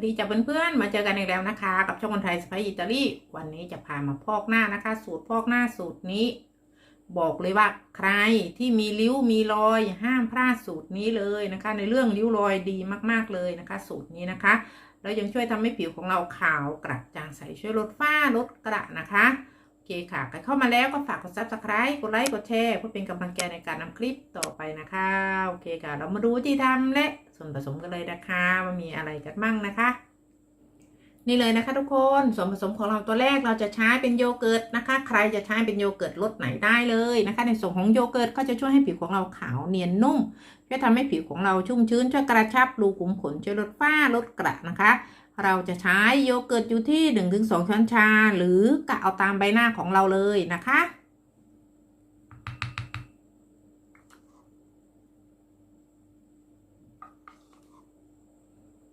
สดีจ้ะเพื่อนๆ มาเจอกันอีกแล้วนะคะ กับช่องคนไทยสไปอิตาลีวันนี้จะพามาพอกหน้านะคะ สูตรพอกหน้าสูตรนี้ บอกเลยว่าใครที่มีริ้วมีรอยห้ามพลาดสูตรนี้เลยนะคะ ในเรื่องริ้วรอยดีมากๆเลยนะคะ สูตรนี้นะคะแล้วยังช่วยทำให้ผิวของเราขาวกระจ่างใสช่วยลดฝ้าลดกระนะคะ เคค่ะ ใครเข้ามาแล้วก็ฝากกด subscribe กดไลค์กดแชร์เพื่อเป็นกำลังใจในการนำคลิปต่อไปนะคะ โอเคค่ะ เรามาดูวิธีทำและส่วนผสมกันเลยนะคะว่ามีอะไรกันบ้างนะคะ นี่เลยนะคะทุกคนส่วนผสมของเราตัวแรกเราจะใช้เป็นโยเกิร์ตนะคะ ใครจะใช้เป็นโยเกิร์ตรสไหนได้เลยนะคะ ในส่วนของโยเกิร์ตก็จะช่วยให้ผิวของเราขาวเนียนนุ่มช่วยทำให้ผิวของเราชุ่มชื้นช่วยกระชับรูขุมขนช่วยลดฝ้าลดกระนะคะ เราจะใช้โยเกิร์ตอยู่ที่ 1-2 ช้อนชา หรือกะเอาตามใบหน้าของเราเลยนะคะ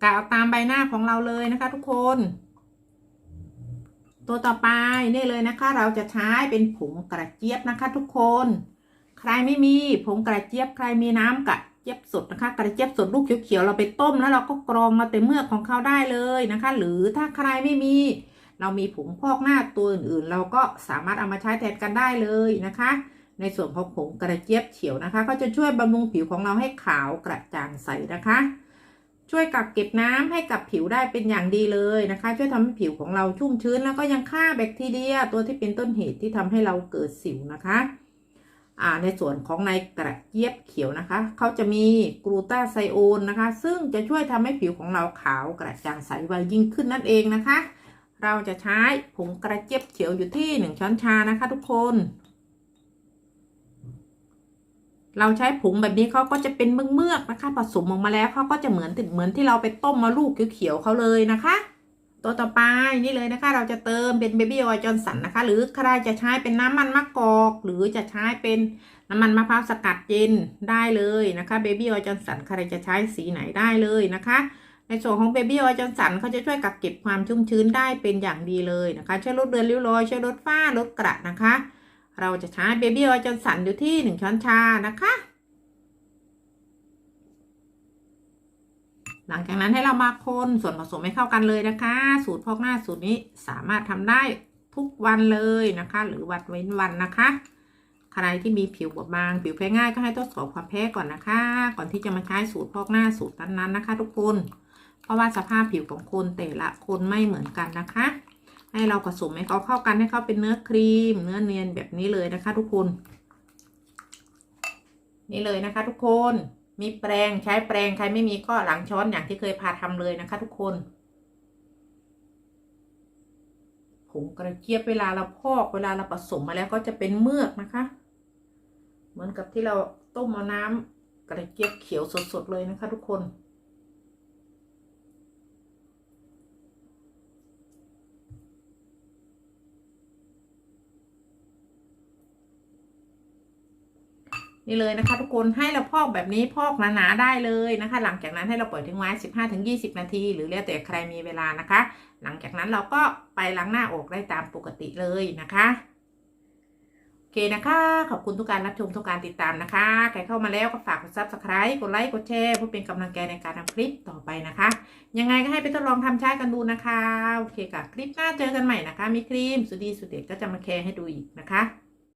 กะเอาตามใบหน้าของเราเลยนะคะทุกคน ตัวต่อไปนี่เลยนะคะ เราจะใช้เป็นผงกระเจี๊ยบนะคะ ทุกคน ใครไม่มีผงกระเจี๊ยบใครมีน้ำกระ จี๊ยบสดนะคะ กระเจี๊ยบสดลูกเขียวๆเราไปต้มแล้วเราก็กรองมาแต่เมือกของเขาได้เลยนะคะ หรือถ้าใครไม่มี เรามีผงพอกหน้าตัวอื่นๆ เราก็สามารถเอามาใช้แทนกันได้เลยนะคะ ในส่วนของผงกระเจี๊ยบเขียวนะคะ ก็จะช่วยบำรุงผิวของเราให้ขาวกระจ่างใสนะคะ ช่วยกักเก็บน้ำให้กับผิวได้เป็นอย่างดีเลยนะคะ ช่วยทำให้ผิวของเราชุ่มชื้นแล้วก็ยังฆ่าแบคทีเรียตัวที่เป็นต้นเหตุที่ทำให้เราเกิดสิวนะคะ อ่าในส่วนของในกระเจี๊ยบเขียวนะคะ เขาจะมีกลูตาไซโอนนะคะ ซึ่งจะช่วยทำให้ผิวของเราขาวกระจ่างใสไวยิ่งขึ้นนั่นเองนะคะ เราจะใช้ผงกระเจี๊ยบเขียวอยู่ที่หนึ่งช้อนชานะคะ ทุกคน เราใช้ผงแบบนี้เขาก็จะเป็นเมือกๆนะคะ ผสมออกมาแล้วเขาก็จะเหมือนเหมือนที่เราไปต้มมาลูกเขียวๆเขาเลยนะคะ ตัวต่อไปนี่เลยนะคะ เราจะเติมเป็นเบบี้ออยล์จอนสันนะคะ หรือใครจะใช้เป็นน้ำมันมะกอก หรือจะใช้เป็นน้ำมันมะพร้าวสกัดเย็นได้เลยนะคะเบบี้ออยล์จอนสันใครจะใช้สีไหนได้เลยนะคะ ในส่วนของเบบี้ออยล์จอนสันเขาจะช่วยกักเก็บความชุ่มชื้นได้เป็นอย่างดีเลยนะคะ ช่วยลดเรือนริ้วรอยช่วยลดฝ้าลดกระนะคะ เราจะใช้เบบี้ออยล์จอนสันอยู่ที่หนึ่งช้อนชานะคะ หลังจากนั้นให้เรามาคนส่วนผสมให้เข้ากันเลยนะคะ สูตรพอกหน้าสูตรนี้สามารถทำได้ทุกวันเลยนะคะ หรือวันเว้นวันนะคะ ใครที่มีผิวบอบบาง ผิวแพ้ง่ายก็ให้ทดสอบความแพ้ก่อนนะคะ ก่อนที่จะมาใช้สูตรพอกหน้าสูตรนั้นๆนะคะ ทุกคน เพราะว่าสภาพผิวของคนแต่ละคนไม่เหมือนกันนะคะ ให้เราผสมให้เขาเข้ากันให้เขาเป็นเนื้อครีม เนื้อเนียนแบบนี้เลยนะคะ ทุกคน นี่เลยนะคะ ทุกคน มีแปรงใช้แปรงใครไม่มีก็หลังช้อนอย่างที่เคยพาทำเลยนะคะ ทุกคนผงกระเจี๊ยบเวลาเราพอกเวลาเราผสมมาแล้วก็จะเป็นเมือกนะคะ เหมือนกับที่เราต้มเอาน้ำกระเจี๊ยบเขียวสดๆเลยนะคะ ทุกคน นี่เลยนะคะ ทุกคนให้เราพอกแบบนี้พอกหนาๆได้เลยนะคะ หลังจากนั้นให้เราปล่อยทิ้งไว้ 15-20 นาที หรือแล้วแต่ใครมีเวลานะคะ หลังจากนั้นเราก็ไปล้างหน้าอกได้ตามปกติเลยนะคะโอเคนะคะ ขอบคุณทุกการรับชมทุกการติดตามนะคะ ใครเข้ามาแล้วก็ฝากกด subscribe กดไลค์ กดแชร์เพื่อเป็นกำลังใจในการทำคลิปต่อไปนะคะ ยังไงก็ให้ไปทดลองทำใช้กันดูนะคะ โอเคค่ะ คลิปหน้าเจอกันใหม่นะคะ มีครีมสุดดีสุดเด็ดก็จะมาแชร์ให้ดูอีกนะคะ